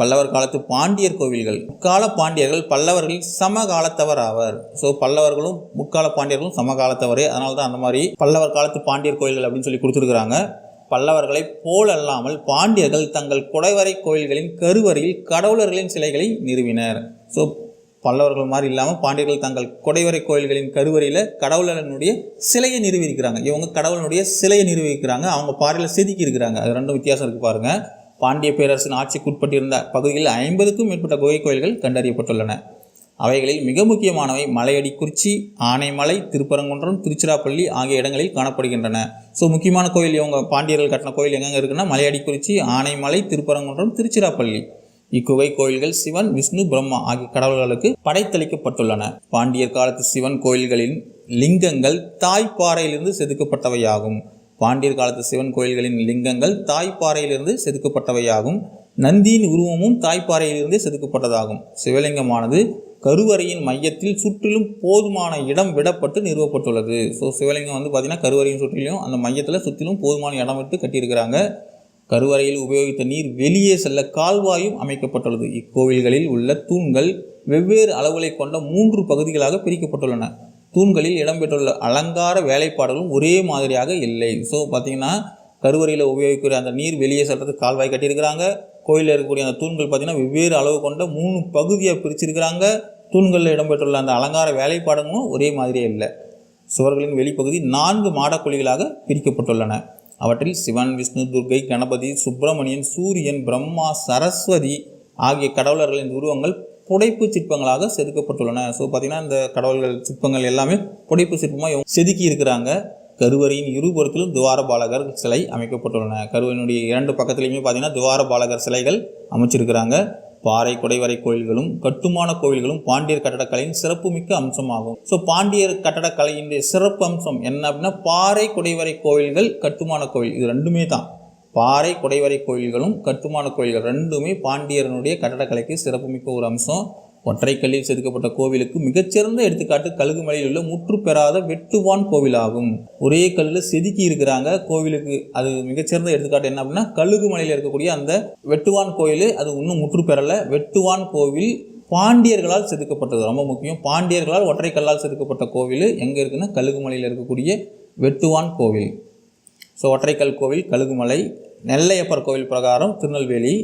பல்லவர் காலத்து பாண்டியர் கோவில்கள். முக்கால பாண்டியர்கள் பல்லவர்கள் சமகாலத்தவர் ஆவர் ஸோ பல்லவர்களும் முக்கால பாண்டியர்களும் சமகாலத்தவரே. அதனால தான் அந்த மாதிரி பல்லவர் காலத்து பாண்டியர் கோயில்கள் அப்படின்னு சொல்லி கொடுத்துருக்குறாங்க. பல்லவர்களை போலல்லாமல் பாண்டியர்கள் தங்கள் குடைவரை கோயில்களின் கருவறையில் கடவுளர்களின் சிலைகளை நிறுவினர். ஸோ பல்லவர்கள் மாதிரி இல்லாமல் பாண்டியர்கள் தங்கள் குடைவரை கோயில்களின் கருவறையில் கடவுளனுடைய சிலையை நிறுவியிருக்கிறாங்க. இவங்க கடவுளனுடைய சிலையை நிறுவியிருக்கிறாங்க. அவங்க பாறையில் செதுக்கி இருக்கிறாங்க அது ரெண்டும் வித்தியாசம் இருக்குது பாருங்கள் பாண்டிய பேரரசின் ஆட்சிக்குட்பட்டிருந்த பகுதியில் ஐம்பதுக்கும் மேற்பட்ட குகை கோயில்கள் கண்டறியப்பட்டுள்ளன. அவைகளில் மிக முக்கியமானவை மலையடி குறிச்சி ஆனைமலை திருப்பரங்குன்றம் திருச்சிராப்பள்ளி ஆகிய இடங்களில் காணப்படுகின்றன. ஸோ முக்கியமான கோயில் இவங்க பாண்டியர்கள் கட்டின கோயில் எங்கெங்க இருக்குன்னா மலையடி குறிச்சி ஆனைமலை திருப்பரங்குன்றம் திருச்சிராப்பள்ளி. இக்குகை கோயில்கள் சிவன் விஷ்ணு பிரம்மா ஆகிய கடவுள்களுக்கு படைத்தளிக்கப்பட்டுள்ளன. பாண்டியர் காலத்து சிவன் கோயில்களின் லிங்கங்கள் தாய்ப்பாறையிலிருந்து செதுக்கப்பட்டவையாகும். பாண்டியர் காலத்து சிவன் கோயில்களின் லிங்கங்கள் தாய்ப்பாறையிலிருந்து செதுக்கப்பட்டவையாகும். நந்தியின் உருவமும் தாய்ப்பாறையிலிருந்தே செதுக்கப்பட்டதாகும். சிவலிங்கமானது கருவறையின் மையத்தில் சுற்றிலும் போதுமான இடம் விடப்பட்டு நிறுவப்பட்டுள்ளது. ஸோ சிவலிங்கம் வந்து பார்த்திங்கன்னா கருவறையின் சுற்றிலும் அந்த மையத்தில் சுற்றிலும் போதுமான இடம் விட்டு கட்டியிருக்கிறாங்க. கருவறையில் உபயோகித்த நீர் வெளியே செல்ல கால்வாயும் அமைக்கப்பட்டுள்ளது. இக்கோவில்களில் உள்ள தூண்கள் வெவ்வேறு அளவுகளை கொண்ட மூன்று பகுதிகளாக பிரிக்கப்பட்டுள்ளன. தூண்களில் இடம்பெற்றுள்ள அலங்கார வேலைப்பாடுகளும் ஒரே மாதிரியாக இல்லை. ஸோ பார்த்தீங்கன்னா கருவறையில் உபயோகிக்கிற அந்த நீர் வெளியே செல்றதுக்கு கால்வாய் கட்டியிருக்கிறாங்க. கோயிலில் இருக்கக்கூடிய அந்த தூண்கள் பார்த்திங்கன்னா வெவ்வேறு அளவு கொண்ட மூணு பகுதியாக பிரிச்சிருக்கிறாங்க. தூண்களில் இடம்பெற்றுள்ள அந்த அலங்கார வேலைப்பாடுகளும் ஒரே மாதிரியே இல்லை. சுவர்களின் வெளிப்பகுதி நான்கு மாடக்குழிகளாக பிரிக்கப்பட்டுள்ளன. அவற்றில் சிவன் விஷ்ணு துர்க்கை கணபதி சுப்பிரமணியன் சூரியன் பிரம்மா சரஸ்வதி ஆகிய கடவுளர்களின் உருவங்கள் புடைப்பு சிற்பங்களாக செதுக்கப்பட்டுள்ளன. ஸோ பார்த்தீங்கன்னா இந்த கடவுள்கள் சிற்பங்கள் எல்லாமே புடைப்பு சிற்பமாக செதுக்கி இருக்கிறாங்க. கருவறையின் இருபுறத்திலும் துவாரபாலகர் சிலை அமைக்கப்பட்டுள்ளன. கருவறையினுடைய இரண்டு பக்கத்துலையுமே பார்த்தீங்கன்னா துவாரபாலகர் சிலைகள் அமைச்சிருக்கிறாங்க. பாறை குடைவரை கோயில்களும் கட்டுமான கோயில்களும் பாண்டியர் கட்டடக்கலையின் சிறப்புமிக்க அம்சமாகும். ஸோ பாண்டியர் கட்டடக்கலையினுடைய சிறப்பு அம்சம் என்ன அப்படின்னா பாறை குடைவரை கோயில்கள் கட்டுமான கோயில் இது ரெண்டுமே தான். பாறை குடைவரை கோயில்களும் கட்டுமான கோயில்கள் ரெண்டுமே பாண்டியரனுடைய கட்டடக்கலைக்கு சிறப்புமிக்க ஒரு அம்சம். ஒற்றைக்கல்லில் செதுக்கப்பட்ட கோவிலுக்கு மிகச்சிறந்த எடுத்துக்காட்டு கழுகுமலையில் உள்ள முற்று பெறாத வெட்டுவான் கோவிலாகும். ஒரே கல்லில் செதுக்கி இருக்கிறாங்க. கோவிலுக்கு அது மிகச்சிறந்த எடுத்துக்காட்டு என்ன அப்படின்னா கழுகுமலையில் இருக்கக்கூடிய அந்த வெட்டுவான் கோயில் அது இன்னும் முற்று பெறலை. வெட்டுவான் கோவில் பாண்டியர்களால் செதுக்கப்பட்டது ரொம்ப முக்கியம். பாண்டியர்களால் ஒற்றைக்கல்லால் செதுக்கப்பட்ட கோவில் எங்கே இருக்குன்னா கழுகுமலையில் இருக்கக்கூடிய வெட்டுவான் கோவில். ஸோ ஒற்றைக்கல் கோவில் கழுகுமலை நெல்லையப்பர் கோவில் பிரகாரம் திருநெல்வேலி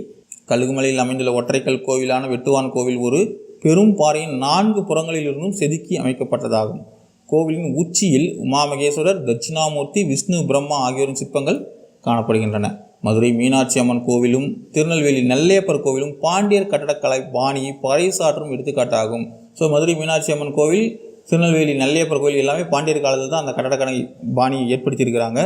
கழுகுமலையில் அமைந்துள்ள ஒற்றைக்கல் கோவிலான வெட்டுவான் கோவில் ஒரு பெரும் பாறையின் நான்கு புறங்களிலிருந்தும் செதுக்கி அமைக்கப்பட்டதாகும். கோவிலின் உச்சியில் உமாமகேஸ்வரர் தட்சிணாமூர்த்தி விஷ்ணு பிரம்மா ஆகியோரின் சிற்பங்கள் காணப்படுகின்றன. மதுரை மீனாட்சி அம்மன் கோவிலும் திருநெல்வேலி நெல்லையப்பர் கோவிலும் பாண்டியர் கட்டடக்கலை பாணியை பறைசாற்றும் எடுத்துக்காட்டாகும். ஸோ மதுரை மீனாட்சி அம்மன் கோவில் திருநெல்வேலி நெல்லையப்பர் கோவில் எல்லாமே பாண்டியர் காலத்தில் தான் அந்த கட்டடக்கலை பாணியை ஏற்படுத்தியிருக்கிறாங்க.